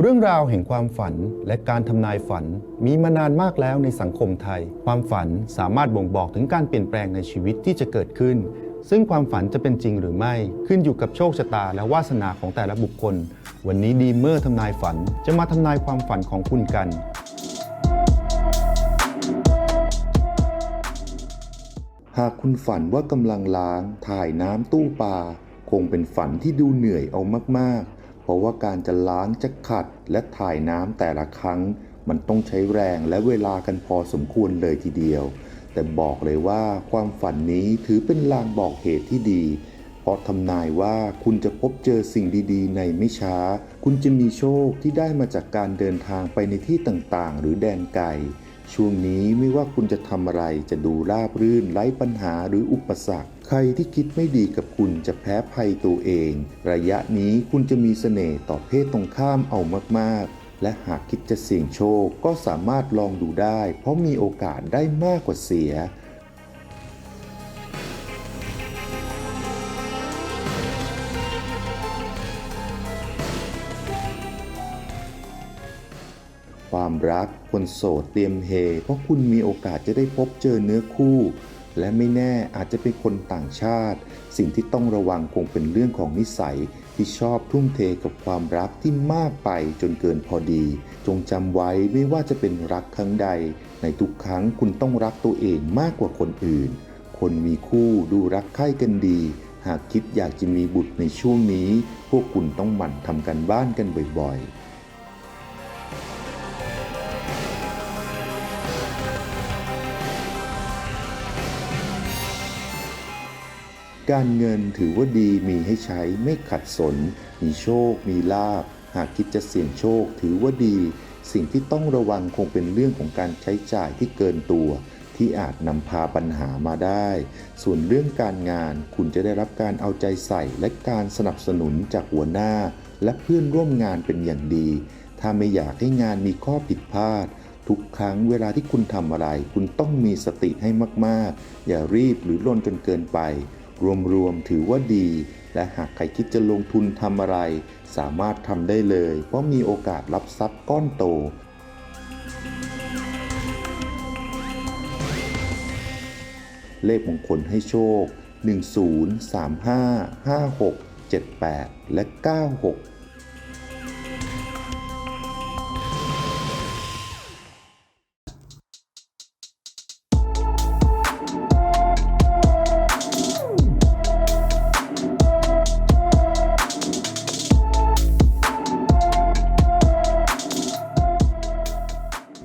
เรื่องราวแห่งความฝันและการทำนายฝันมีมานานมากแล้วในสังคมไทย ความฝันสามารถบ่งบอกถึงการเปลี่ยนแปลงในชีวิตที่จะเกิดขึ้น ซึ่งความฝันจะเป็นจริงหรือไม่ขึ้นอยู่กับโชคชะตาและวาสนาของแต่ละบุคคล วันนี้ดีเมอร์ทำนายฝันจะมาทำนายความฝันของคุณกัน หากคุณฝันว่ากำลังล้าง ถ่ายน้ำตู้ปลาคงเป็นฝันที่ดูเหนื่อยเอามากๆ เพราะว่าการจะล้างจะขัดและถ่ายน้ำแต่ละครั้ง มันต้องใช้แรงและเวลากันพอสมควรเลยทีเดียว แต่บอกเลยว่าความฝันนี้ถือเป็นลางบอกเหตุที่ดี เพราะทำนายว่าคุณจะพบเจอสิ่งดีๆ ในไม่ช้า คุณจะมีโชคที่ได้มาจากการเดินทางไปในที่ต่างๆ หรือแดนไกล ช่วงนี้ไม่ว่าคุณจะทำอะไรจะดูราบรื่นไร้ปัญหาหรืออุปสรรค ใครที่คิดไม่ดีกับคุณจะแพ้ภัยตัวเอง ระยะนี้คุณจะมีเสน่ห์ต่อเพศตรงข้ามเอามากๆและหากคิดจะเสี่ยงโชคก็สามารถลองดูได้ เพราะมีโอกาสได้มากกว่าเสีย ความรัก คนโสดเตรียมเฮ เพราะคุณมีโอกาสจะได้พบเจอเนื้อคู่ และไม่แน่อาจจะเป็นคนต่างชาติ สิ่งที่ต้องระวังคงเป็นเรื่องของนิสัย ที่ชอบทุ่มเทกับความรักที่มากไปจนเกินพอดี จงจำไว้ไม่ว่าจะเป็นรักครั้งใด ในทุกครั้งคุณต้องรักตัวเองมากกว่าคนอื่น คนมีคู่ดูรักใคร่กันดี หากคิดอยากจะมีบุตรในช่วงนี้ พวกคุณต้องหมั่นทำกันบ้านกันบ่อยๆ การเงินถือว่าดีมีให้ใช้ไม่ขัดสน มีโชค มีลาบ หากคิดจะเสี่ยงโชคถือว่าดี สิ่งที่ต้องระวังคงเป็นเรื่องของการใช้จ่ายที่เกินตัว ที่อาจนำพาปัญหามาได้ ส่วนเรื่องการงานคุณจะได้รับการเอาใจใส่และการสนับสนุนจากหัวหน้า และเพื่อนร่วมงานเป็นอย่างดี ถ้าไม่อยากให้งานมีข้อผิดพลาดทุกครั้งเวลาที่คุณทำอะไร คุณต้องมีสติให้มาก ๆ อย่ารีบหรือล่นจนเกินไป รวมๆถือว่าดี และหากใครคิดจะลงทุนทำอะไร สามารถทำได้เลย เพราะมีโอกาสรับทรัพย์ก้อนโต เลขมงคลให้โชค 10 35 56 78 และ 96